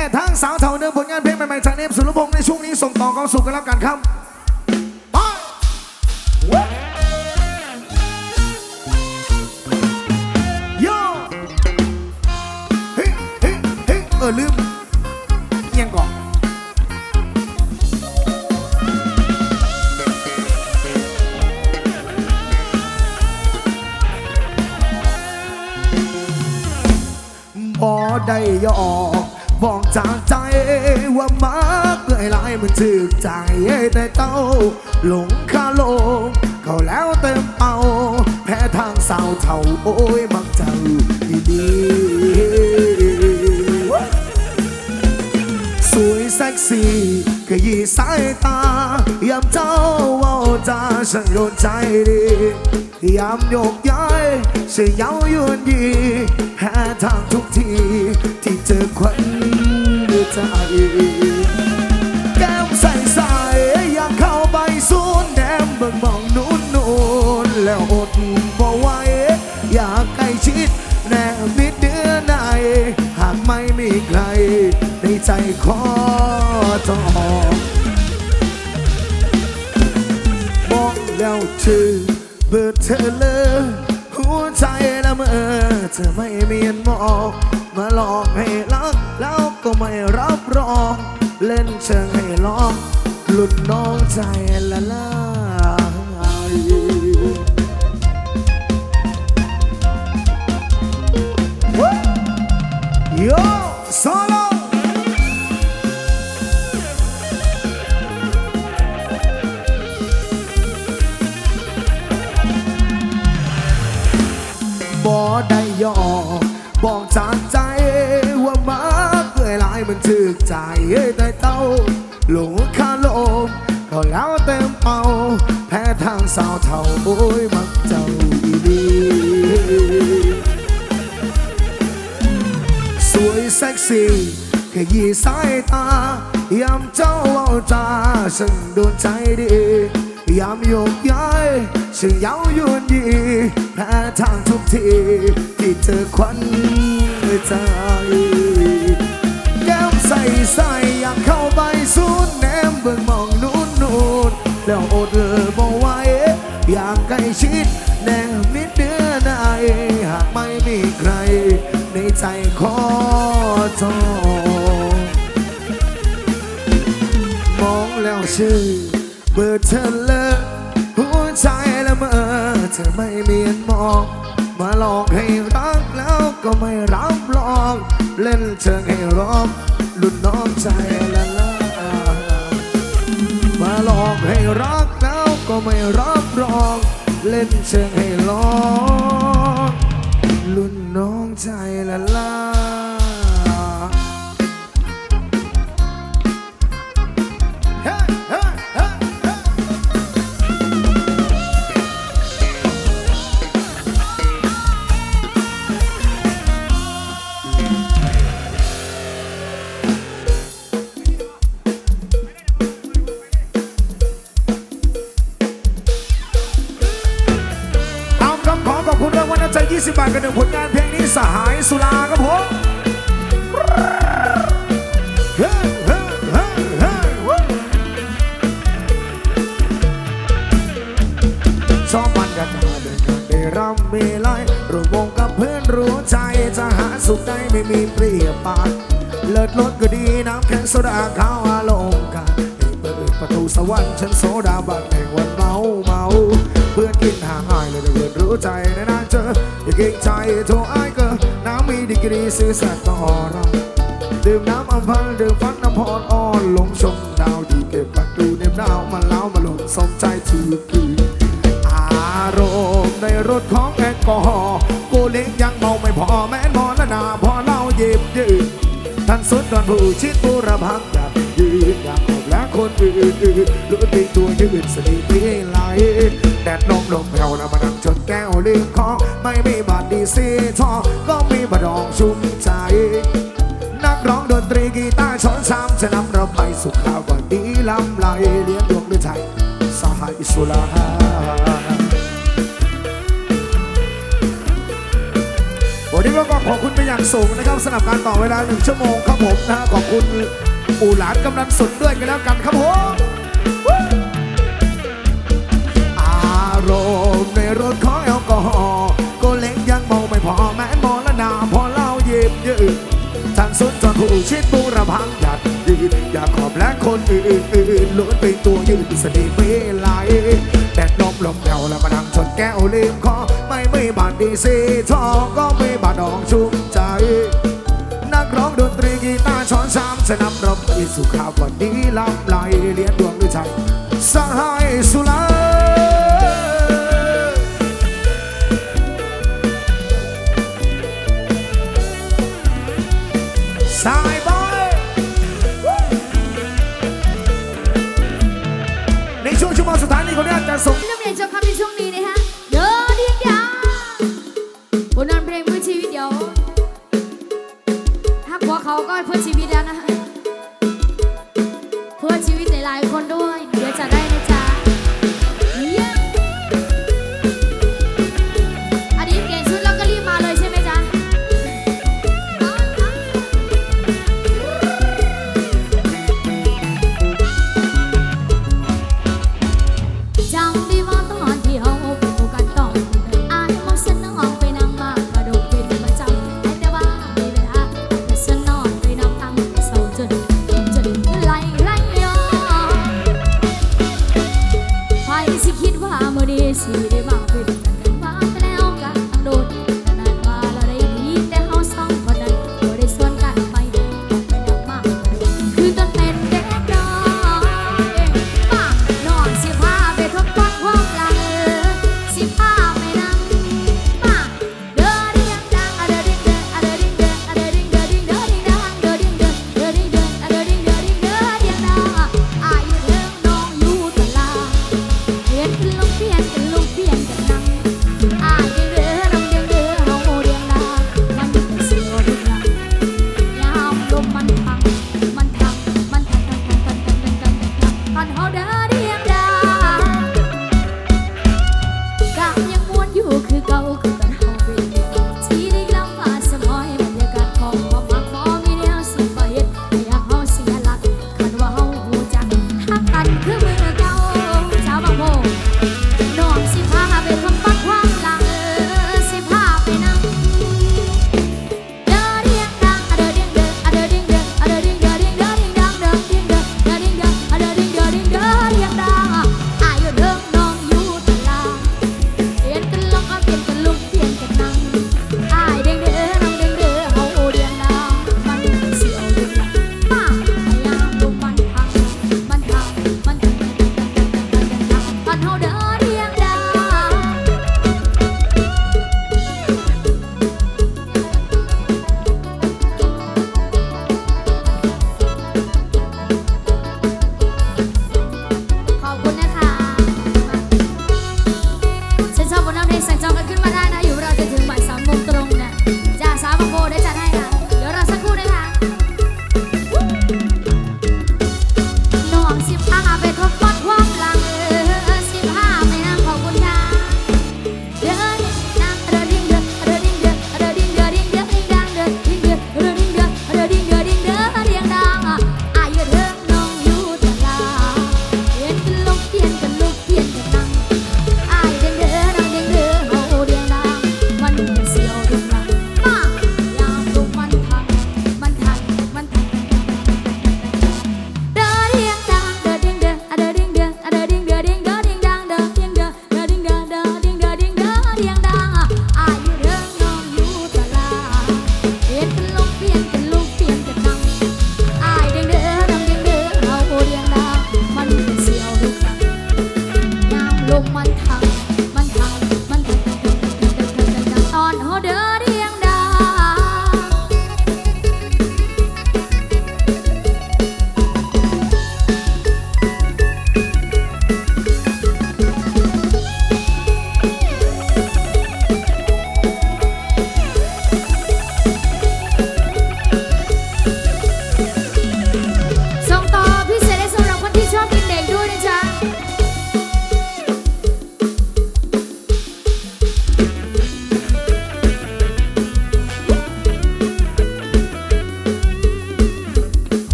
พ้ทางสาวเท่าเดิมผลงานเพลงใหม่ๆจากเนมสุรพงศ์ในช่วงนี้ส่งต่อความสุขกันแล้วกันครับ ถึกใจแต่เต้าหลงคาโลงเขาแล้วเต็มเป่าแพ้ทางสาวเท่าโอ้ยมักเจ้าดีสวยเซ็กซี่ขยี้สายตายามเจ้าว่าจาฉันโดนใจดียามโยกย้ายเสียเย้ายวนยีแพ้ทางทุกทีที่เจอควันใจ ใจขอจองมองแล้วชื่อเบอร์เธอเลยหัวใจละเมอเธอไม่เมียนมองมาหลอกให้รักแล้วก็ไม่รับรอง เล่นเชิงให้ลองหลุดน้องใจละลายโยโซโยอ บอกจากใจว่ามาเกยลายมันถึกใจแต่เต้าหลงคาลมก็แล้วเต็มเป่าแพ้ทางสาวเท่าโอ้ยมักเจ้าอีดีสวยเซ็กซี่ขยี้สายตา ยามเจ้าเอาจาฉันโดนใจดี ยามโยกย้ายฉันเย้ายวนยีแพ้ทางทุกทีที่เธอควันใจแก้มใส่ใส่อยากเข้าไปสูดแนมเบิ่งมองนู่นนู่นแล้วอดเออบ่ไหวอยากใกล้ชิดแนมิดเนื้อในหากไม่มีใคร ในใจขอจองมองแล้วชื่อ เบอร์เธอเลยหัวใจละเมอเธอไม่เมียนมอง มาหลอกให้รักแล้วก็ไม่รับรอง เล่นเชิงให้ร้องลุ่นน้องใจละลายมาหลอกให้รักแล้วก็ไม่รับรอง เล่นเชิงให้ร้องลุ่นน้องใจละลา พื่อนกินห่างหายเลยแต่เพื่อนรู้ใจในนานเจออย่าเกรงใจโทรไอ้ายเก็น้ำมีดีกรีซื้อสัตว์ต่อเราดื่มน้ำอัมพันดื่มฟันน้ำพรอ่อนลงชมดาวที่เก็บประตูเนมดาวมาเล้ามาหล่นสมใจถือคืนอารมณ์ในรถของแอลกอฮอล์กูเล็กยังเมาไม่พอแม้นพอละนาพอเล่าเย็บยืดท่านสุดก่อนผู้ชิดผู้ระพักอยากยืนอยากออกและคนอื่นๆรู้ตีตัวยืดสนิทปีไหล แดดลมลมแผ่วนะมานั่งจนแก้วลืมคอไม่มีบัตรดีซีทอก็มีบัตรดองชุ่มใจ นักร้องดนตรีกีตาร์ช้อนชามจะนำเราไปสุขข่าวก่อนดีลำไหลเลี้ยงดวงด้วยใจสหายสุราวันนี้เราก็ขอบคุณไปยังอย่างสูงนะครับสำหรับการต่อเวลาหนึ่งชั่วโมงครับผมนะฮะขอบคุณ อู่หลานกำนันสุดด้วยกันแล้วกันครับผม ในรถของแอลกอฮอล์ก็เล็กยังเมาไม่พอแม้มอละนาพอเล่าเย็บยืดทางสุดจนผู้ชิดบูระพังหยัดยืนอยากขอบและคนอื่นๆล้วนเป็นตัวยืนสนิทไม่ไหลแดดลมลมเดาและมาดังชนแก้วลืมคอไม่ไม่บาดดีซีทองก็ไม่บาดดองชุ่มใจนักร้องดนตรีกีตาร์ช้อนชามสนับรบอีสุขาววันนี้ลำไหลเลีย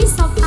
dari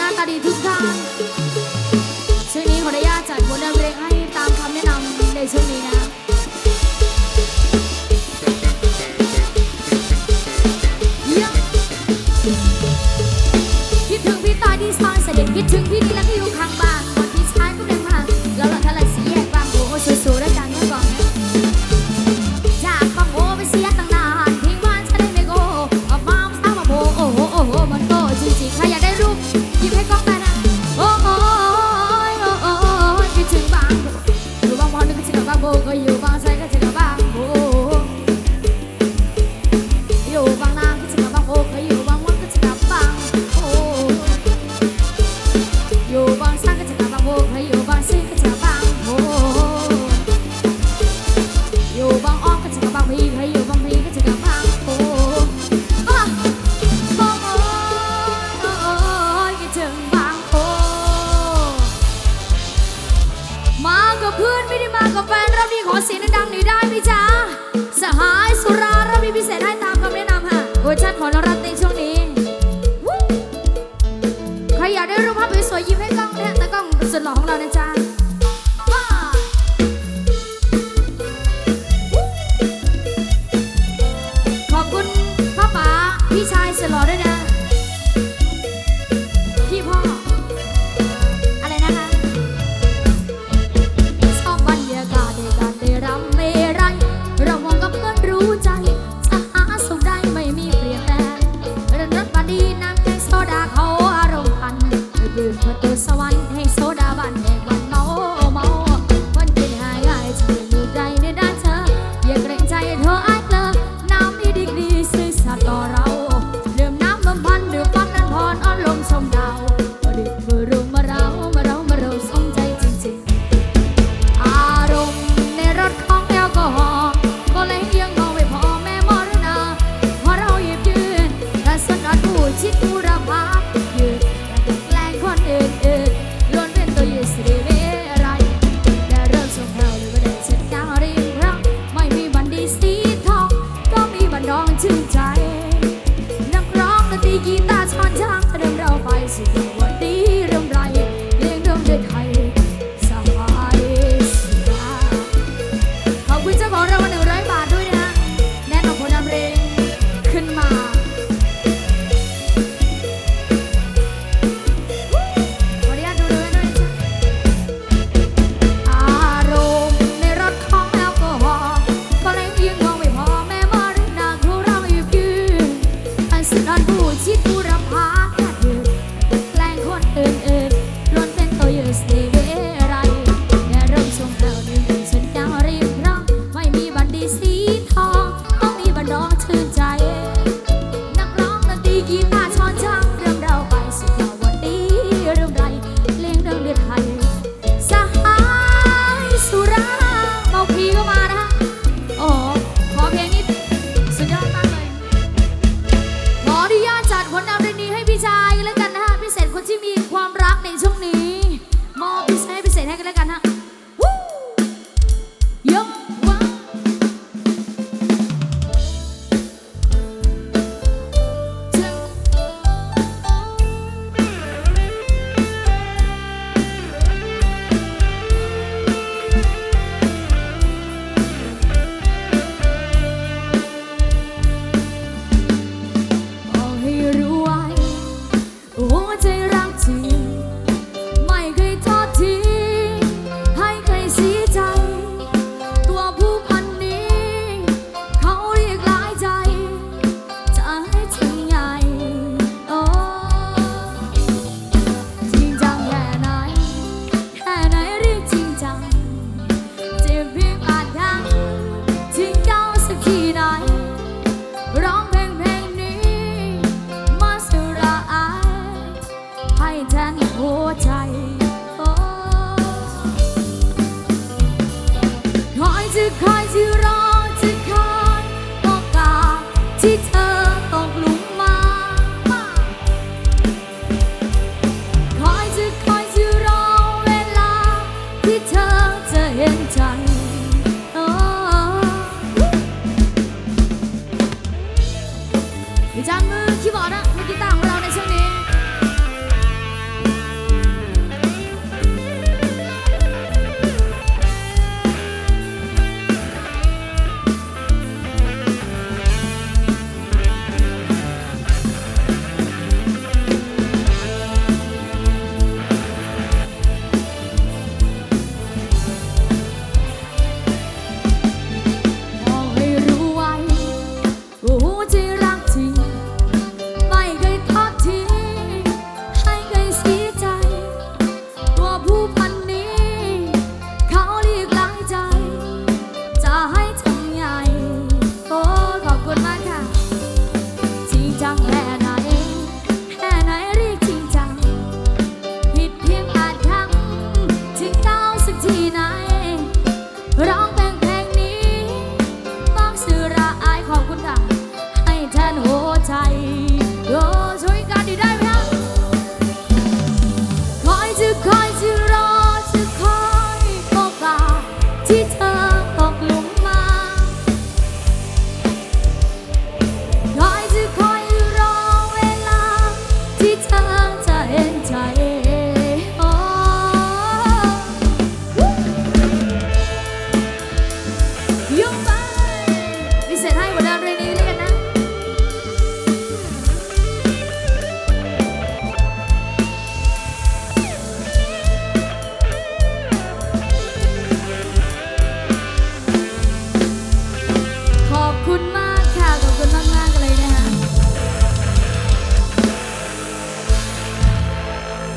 নারী যুদ্ধান ด้รูปภาพสวยๆยิ้มให้กล้องนะฮะต่กล้องสุดหล่อของเรานะจ๊ะ